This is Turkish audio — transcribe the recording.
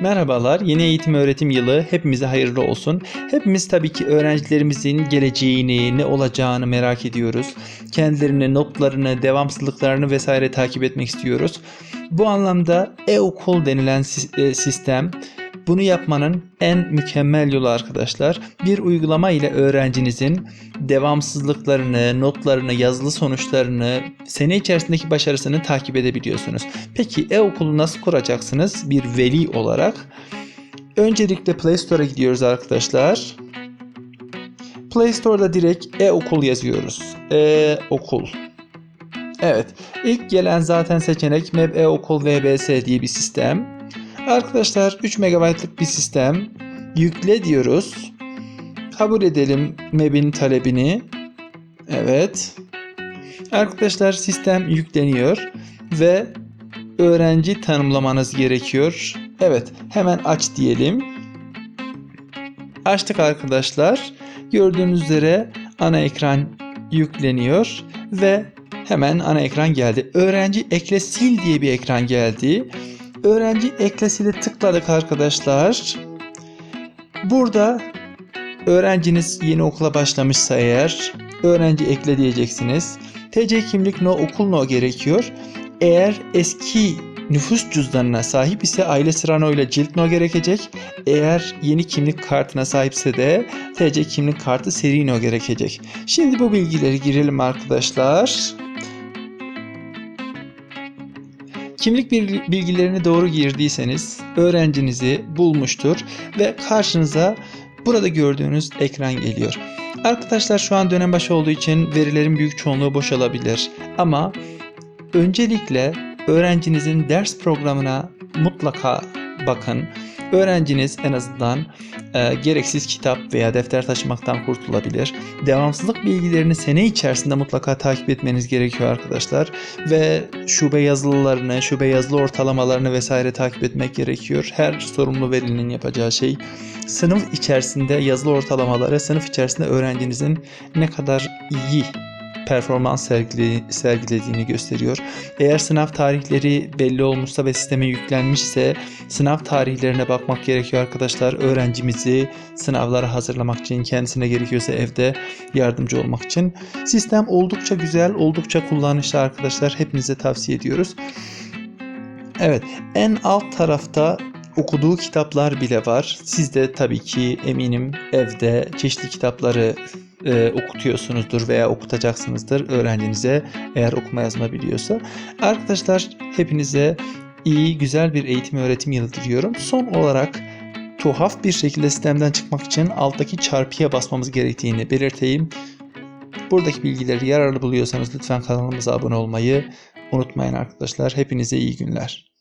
Merhabalar, yeni eğitim öğretim yılı hepimize hayırlı olsun. Hepimiz tabii ki öğrencilerimizin geleceğini, ne olacağını merak ediyoruz. Kendilerini, notlarını, devamsızlıklarını vesaire takip etmek istiyoruz. Bu anlamda e-okul denilen e, sistem bunu yapmanın en mükemmel yolu arkadaşlar. Bir uygulama ile öğrencinizin devamsızlıklarını, notlarını, yazılı sonuçlarını, sene içerisindeki başarısını takip edebiliyorsunuz. Peki e-okulu nasıl kuracaksınız bir veli olarak? Öncelikle Play Store'a gidiyoruz arkadaşlar. Play Store'da direkt e-okul yazıyoruz. E-okul. Evet. ilk gelen zaten seçenek Map e-okul VBS diye bir sistem. Arkadaşlar 3 MB'lık bir sistem. Yükle diyoruz. Kabul edelim MEB'in talebini. Evet. Arkadaşlar sistem yükleniyor ve öğrenci tanımlamanız gerekiyor. Evet, hemen aç diyelim. Açtık arkadaşlar. Gördüğünüz üzere ana ekran yükleniyor ve hemen ana ekran geldi. Öğrenci ekle sil diye bir ekran geldi. Öğrenci eklesile tıkladık arkadaşlar. Burada öğrenciniz yeni okula başlamışsa eğer öğrenci ekle diyeceksiniz. TC kimlik no okul no gerekiyor. Eğer eski nüfus cüzdanına sahip ise aile sıra no ile cilt no gerekecek. Eğer yeni kimlik kartına sahipse de TC kimlik kartı seri no gerekecek. Şimdi bu bilgileri girelim arkadaşlar. Kimlik bil- bilgilerini doğru girdiyseniz öğrencinizi bulmuştur ve karşınıza burada gördüğünüz ekran geliyor. Arkadaşlar şu an dönem başı olduğu için verilerin büyük çoğunluğu boşalabilir. Ama öncelikle öğrencinizin ders programına mutlaka bakın. Öğrenciniz en azından e, gereksiz kitap veya defter taşımaktan kurtulabilir. Devamsızlık bilgilerini sene içerisinde mutlaka takip etmeniz gerekiyor arkadaşlar. Ve şube yazılılarını, şube yazılı ortalamalarını vesaire takip etmek gerekiyor. Her sorumlu velinin yapacağı şey sınıf içerisinde yazılı ortalamaları, sınıf içerisinde öğrencinizin ne kadar iyi performans sergile- sergilediğini gösteriyor. Eğer sınav tarihleri belli olmuşsa ve sisteme yüklenmişse sınav tarihlerine bakmak gerekiyor arkadaşlar. Öğrencimizi sınavlara hazırlamak için kendisine gerekiyorsa evde yardımcı olmak için. Sistem oldukça güzel, oldukça kullanışlı arkadaşlar. Hepinize tavsiye ediyoruz. Evet, en alt tarafta okuduğu kitaplar bile var. Siz de tabii ki eminim evde çeşitli kitapları e, okutuyorsunuzdur veya okutacaksınızdır öğrencinize eğer okuma yazma biliyorsa. Arkadaşlar hepinize iyi, güzel bir eğitim öğretim yılı diliyorum. Son olarak tuhaf bir şekilde sistemden çıkmak için alttaki çarpıya basmamız gerektiğini belirteyim. Buradaki bilgileri yararlı buluyorsanız lütfen kanalımıza abone olmayı unutmayın arkadaşlar. Hepinize iyi günler.